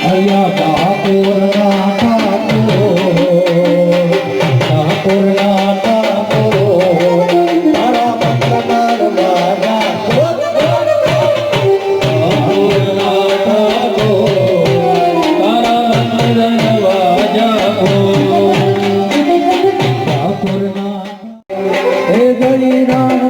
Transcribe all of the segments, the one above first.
અહીંયા ડાકોરના ડાકો ડાકોરના ડાકો મારા પત્રકાર મારા ડાકોરના ડાકો તારા નંદન વાજાકો ડાકોરના એ ગણી રામ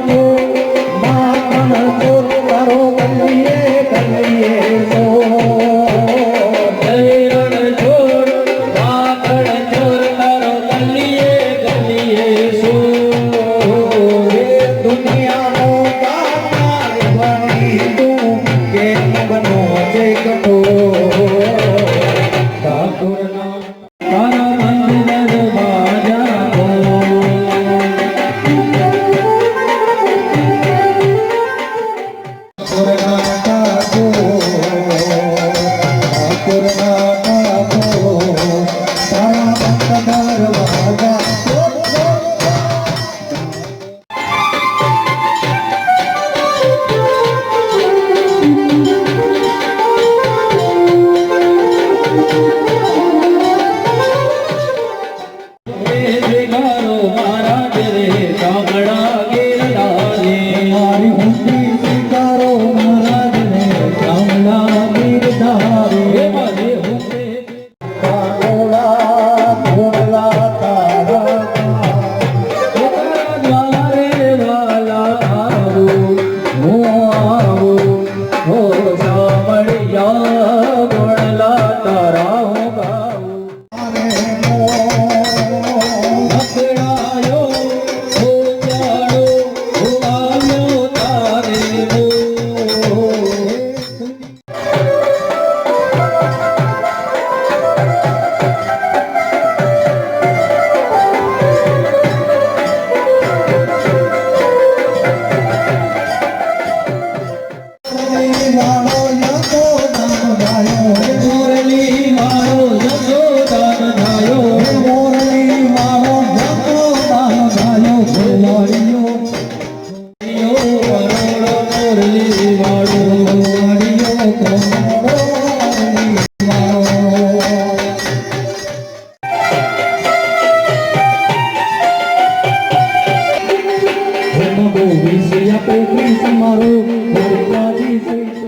ભોગી છે આ પોકરી સમારો ભરતા છે.